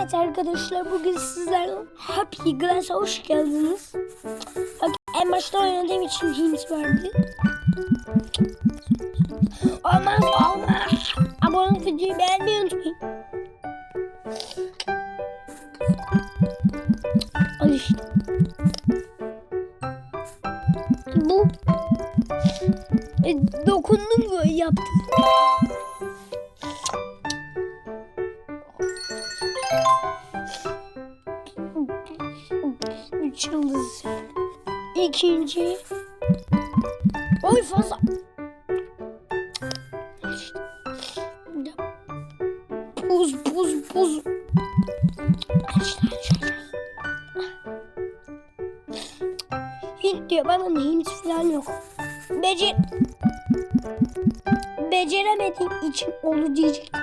Evet arkadaşlar bugün sizlerle Happy Glass'a hoş geldiniz. Bak en başta oynadığım için hint verdi. Olmaz olmaz. Abone videoyu beğenmeyi unutmayın. Al işte. Bu e, dokundum böyle yaptım. İkinci. Oy fazla. Buz buz buz. Hint diyor bana Hint falan yok. Becer... Beceremediğim için onu diyecektim.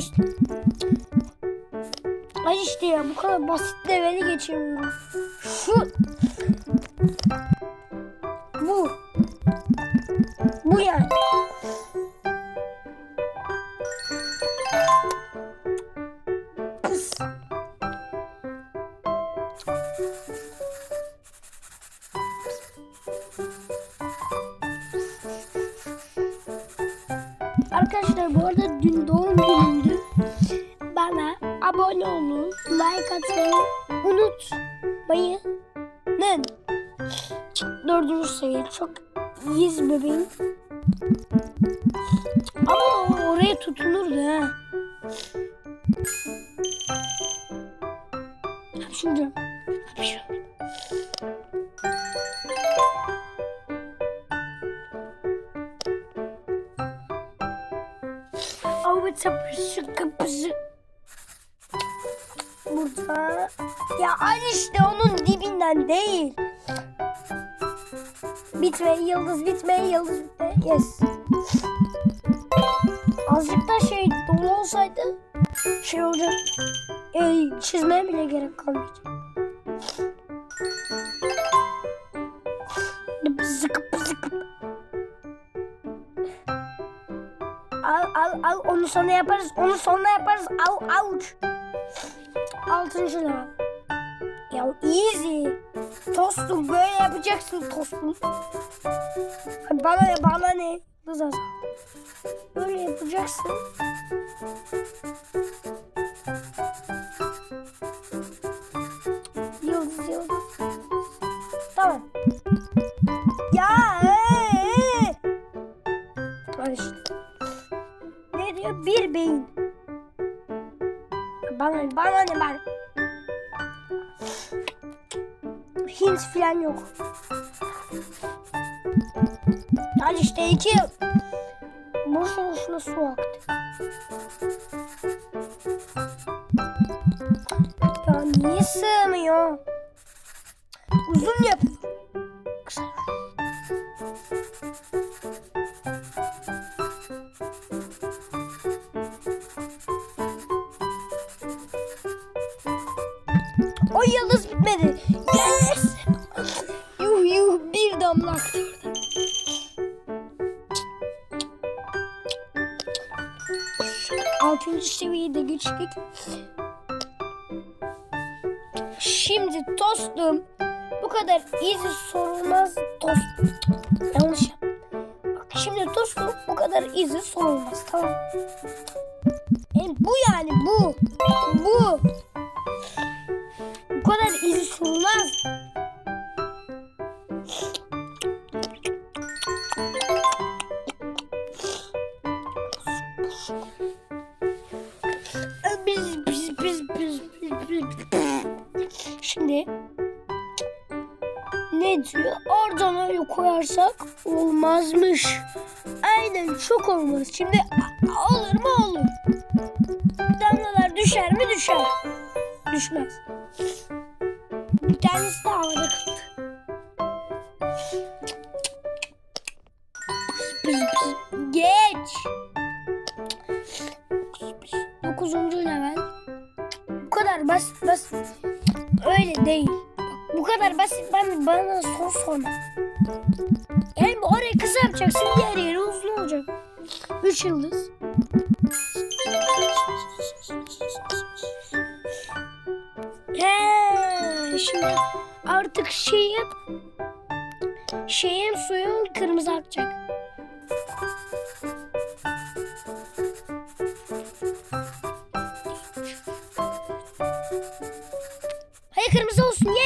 Göster. Al işte ya bu kadar basit leveli geçemiyorum. Şu. Bu. Bu yani. Tutunurdu ha. Al al onu sonra yaparız. Onu sonra yaparız. Al avuç. Altıncı level. Ya easy. Tostum böyle yapacaksın tostum. Bana ne bana ne? Kız az. Böyle yapacaksın. Yok. Al işte iki. Boşu boşuna su aktı. Ya niye sığmıyor? Uzun yap. Tostum. Bu kadar easy sorulmaz tost. Yanlış yap. Bak şimdi tostum bu kadar easy sorulmaz. Tamam. Yani bu yani bu. Bu. Bu kadar easy sorulmaz. Ne diyor? Oradan öyle koyarsak olmazmış. Aynen çok olmaz. Şimdi olur mu olur. Damlalar düşer mi düşer. Düşmez. Bir tanesi de havada kaldı. Geç. Dokuzuncu level. Bu kadar basit basit. Öyle değil. Bu kadar basit ben bana sor sorma. Yani orayı kısa yapacaksın diğer yeri uzun olacak. Üç yıldız. He, şimdi artık şeyim şeyim suyun kırmızı akacak. Hayır kırmızı olsun. Yes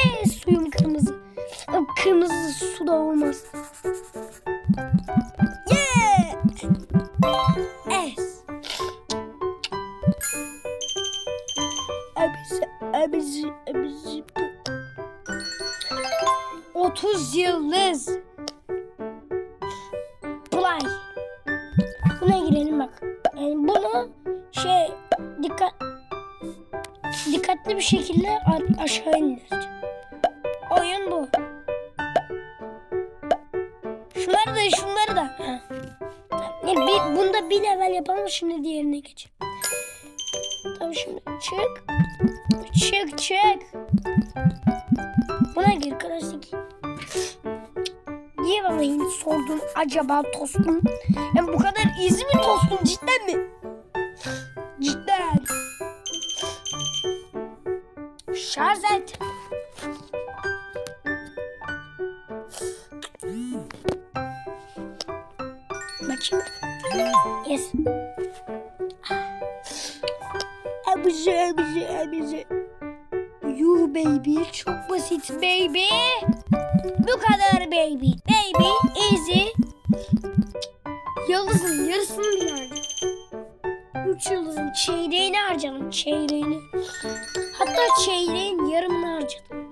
yapalım şimdi diğerine geçelim. Tamam şimdi çık. Çık çık. Buna gir klasik. Niye bana hiç sordun acaba tostum? Yani bu kadar easy mi tostum cidden mi? Cidden. Şarj et. Bakayım. Yes. Abici abici abici. Yuh baby çok basit baby. Bu kadar baby. Baby easy. Yıldızın yarısını bile harcadım. Üç yıldızın çeyreğini harcadım çeyreğini. Hatta çeyreğin yarımını harcadım.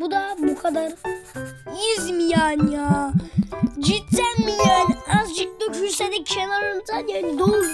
Bu da bu kadar. Yüz mi yani ya? Cidden mi yani? Azıcık dökülse de kenarından yani. Dolu.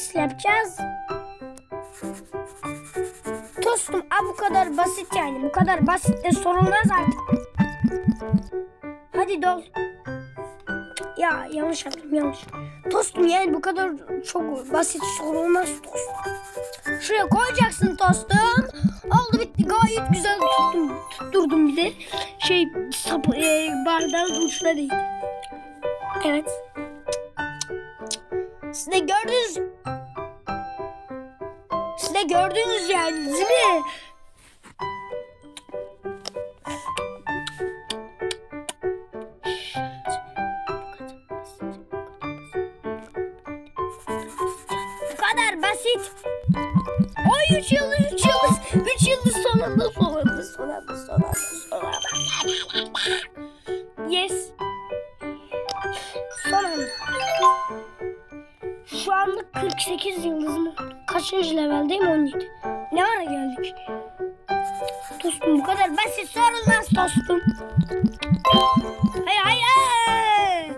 Nasıl yapacağız? Tostum a bu kadar basit yani. Bu kadar basit de sorulmaz artık. Hadi dol. Ya yanlış yaptım yanlış. Tostum yani bu kadar çok basit sorulmaz tostum. Şuraya koyacaksın tostum. Oldu bitti gayet güzel tuttum. Tutturdum bir de. Şey sapı, e, bardağın uçuna değdi. Evet. Siz de gördünüz. Gördünüz yani değil mi? Bu kadar basit. Oy üç yıldız, üç yıldız, üç yıldız sonunda, sonunda, sonunda, sonunda, sonunda. Yes. Sonunda. Şu anda 48 yıldızım oldu. Kaçıncı leveldeyim? 17. Ne ara geldik? Dostum bu kadar basit sorulmaz dostum. Hayır hayır.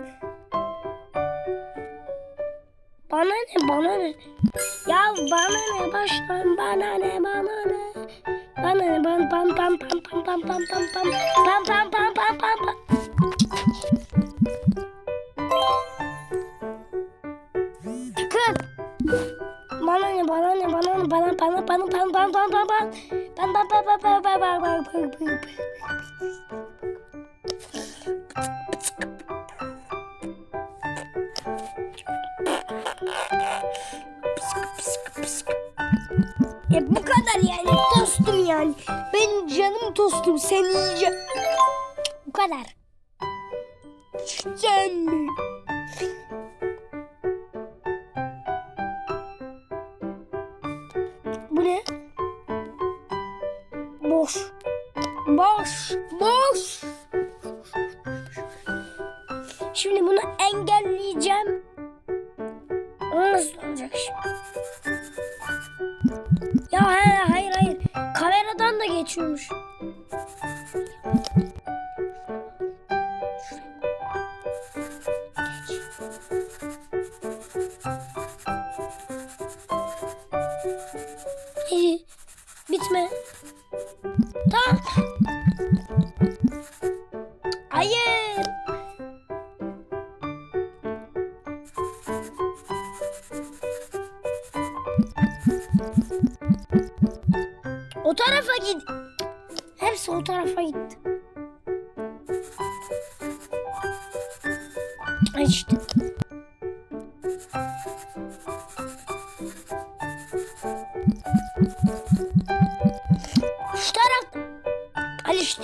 Bana ne bana ne? Ya bana ne baştan bana ne bana ne? Bana ne bam pam pam pam pam pam pam pam pam pam pam pam pam pam pam. Bana bana bana bana bana bana bana bana bana bana bana bana bana bana bana bana Ya bu kadar yani tostum yani. Benim canım tostum seni yiyeceğim. Bu kadar. Sen mi? Şimdi bunu engelleyeceğim. Nasıl olacak şimdi? Ya hayır hayır. Kameradan da geçiyormuş. İşte. Şu taraf. Al işte.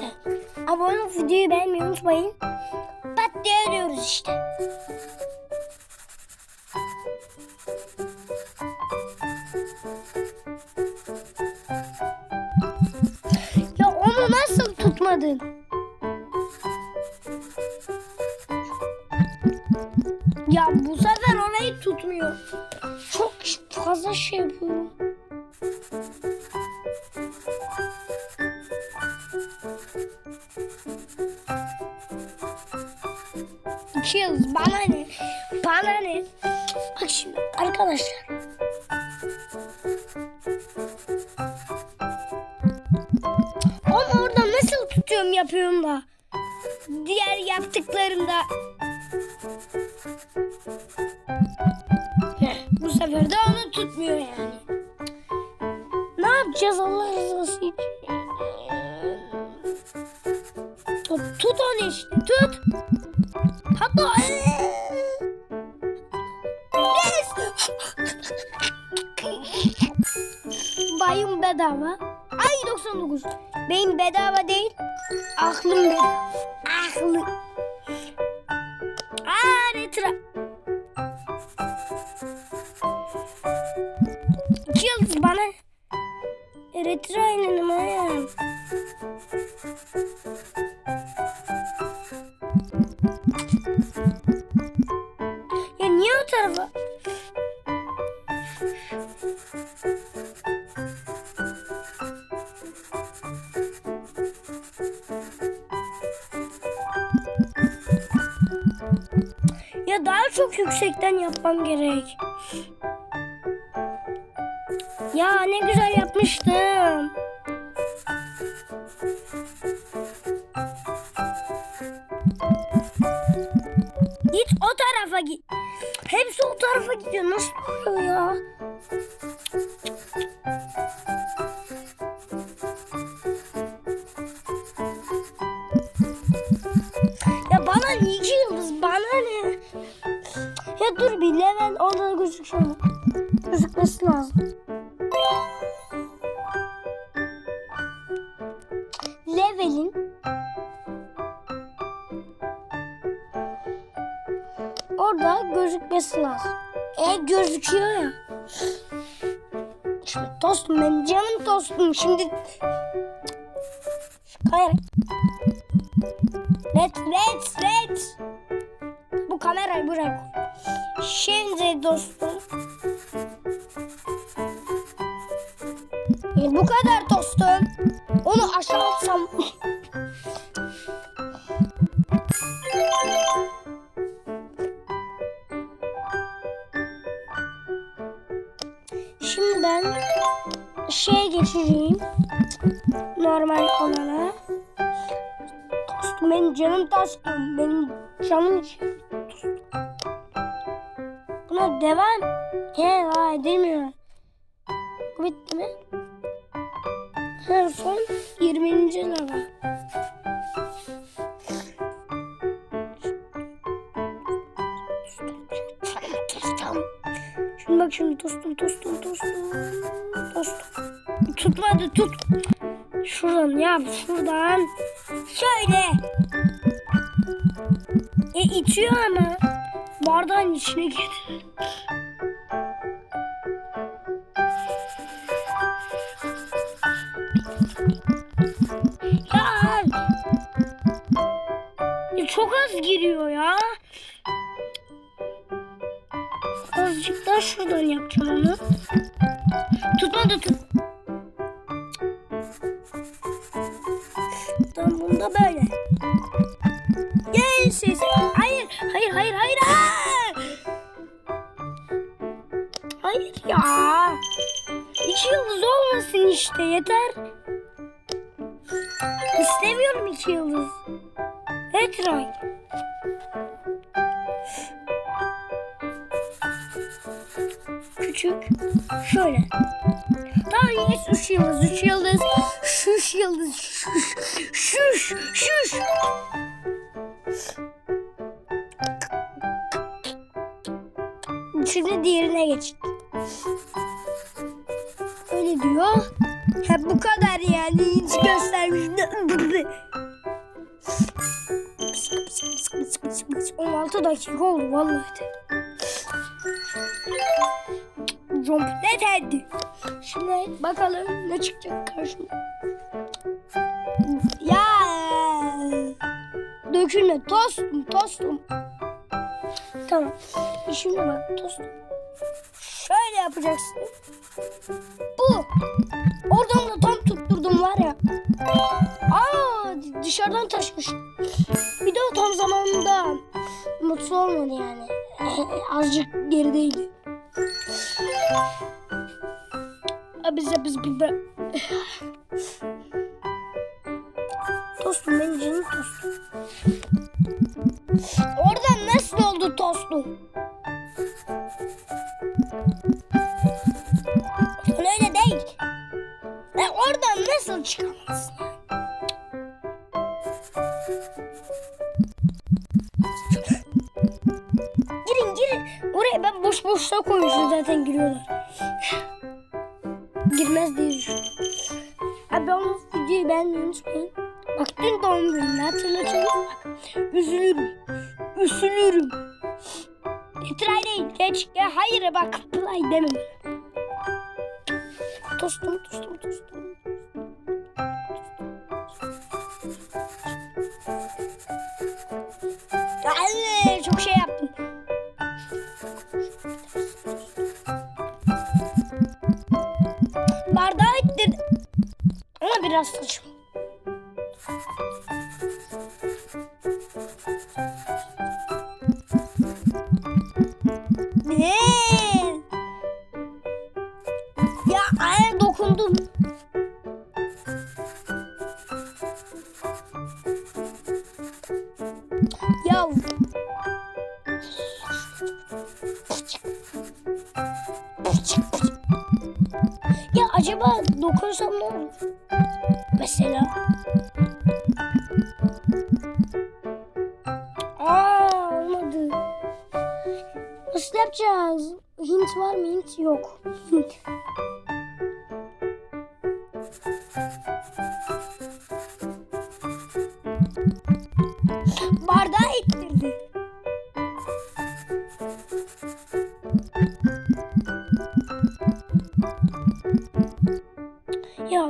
Abone videoyu beğenmeyi unutmayın. Pat diye ölüyoruz işte. Yıldız bana ne? Bana ne? Bak şimdi arkadaşlar. Bedava. Ay 99. Beyin bedava değil. Aklım bedava. Aklım. Aa retro. İki yıldız bana. Retro oynanım ha. Ya niye o tarafa? Yüksekten yapmam gerek. Ya ne güzel yapmıştım. E gözüküyor ya. Şimdi tostum benim canım tostum. Şimdi Hayır. Red, red, red. Bu kamerayı koy. Şimdi dostum. E, bu kadar dostum. Onu aşağı atsam. Canım dostum. Benim canım dostum. Buna devam. He ha edilmiyor. Bu bitti mi? Ha, son 20. lira. Şimdi bak şimdi tostum tostum tostum tostum. Tutmadı tut. Şuradan yap şuradan. Şöyle. E itiyor ama. Bardağın içine getir. Ya. Ya çok az giriyor ya. Azıcık daha şuradan yapacağım onu. Tutmadı tut. Hayır, hayır, hayır, hayır. ya. İki yıldız olmasın işte yeter. İstemiyorum iki yıldız. Evet Ray. Küçük. Şöyle. Tamam yes üç yıldız, üç yıldız. Şuş yıldız, şuş, şuş, şuş. Şimdi diğerine geç. Öyle diyor. Hep bu kadar yani hiç göstermiş. 16 dakika oldu vallahi de. Complet etti. Şimdi bakalım ne çıkacak karşıma. Ya dökülme tostum tostum. Şimdi bak tostum. Şöyle yapacaksın. Bu. Oradan da tam tutturdum var ya. Aa dışarıdan taşmış. Bir de o tam zamanında mutlu olmadı yani. Azıcık gerideydi. Abiz abiz biber. Tostum benim canım tostum. Girmez düşündüm. Abi ama videoyu beğenmeyi unutmayın. Bak dün doğum günümü hatırlatıyorum bak. Üzülürüm. Üzülürüm. Try değil. Geç. Ya hayır bak. Play deme. Tostum tostum tostum. Biraz saçma.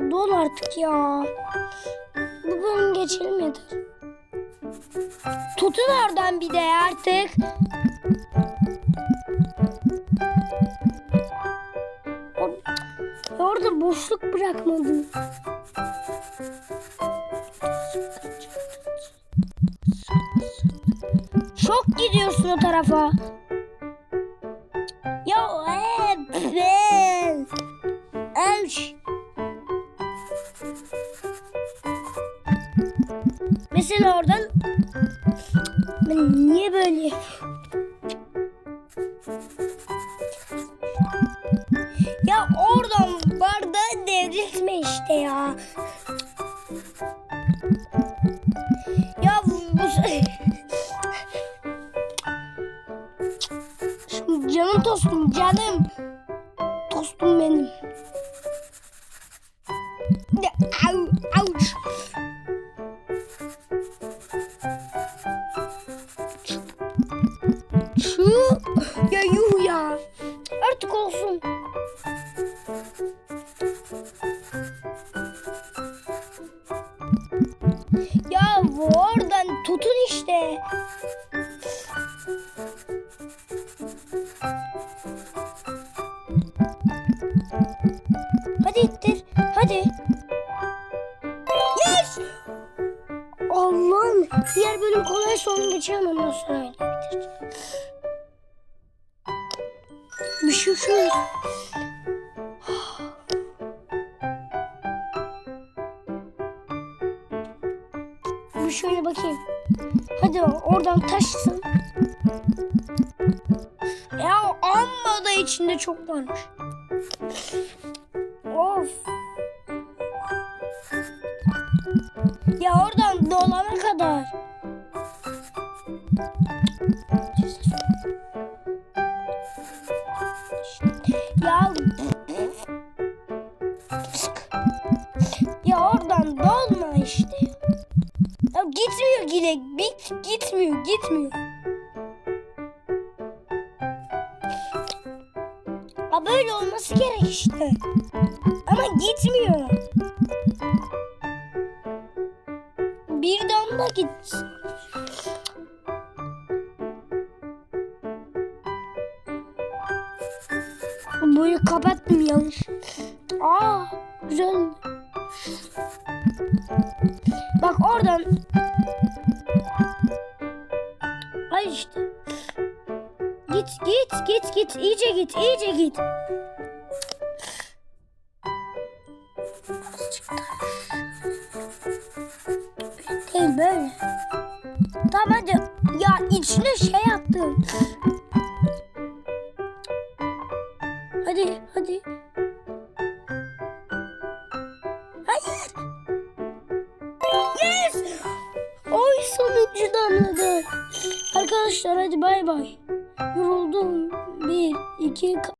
Ya dol artık ya. Bu bölüm geçelim yeter. Tutun oradan bir de artık. Orada boşluk bırakmadı. Çok gidiyorsun o tarafa. Ben niye böyle Ya oradan delirtme işte ya. Ya bu... bu- Şimdi canım tostum canım. Ya oradan tutun işte. Hadi ittir. Hadi. Yes! Allah'ım. Diğer bölüm kolay sorun geçeceğim dolana kadar. Güzel. Bak oradan. Ay işte. Git git git git iyice git iyice git.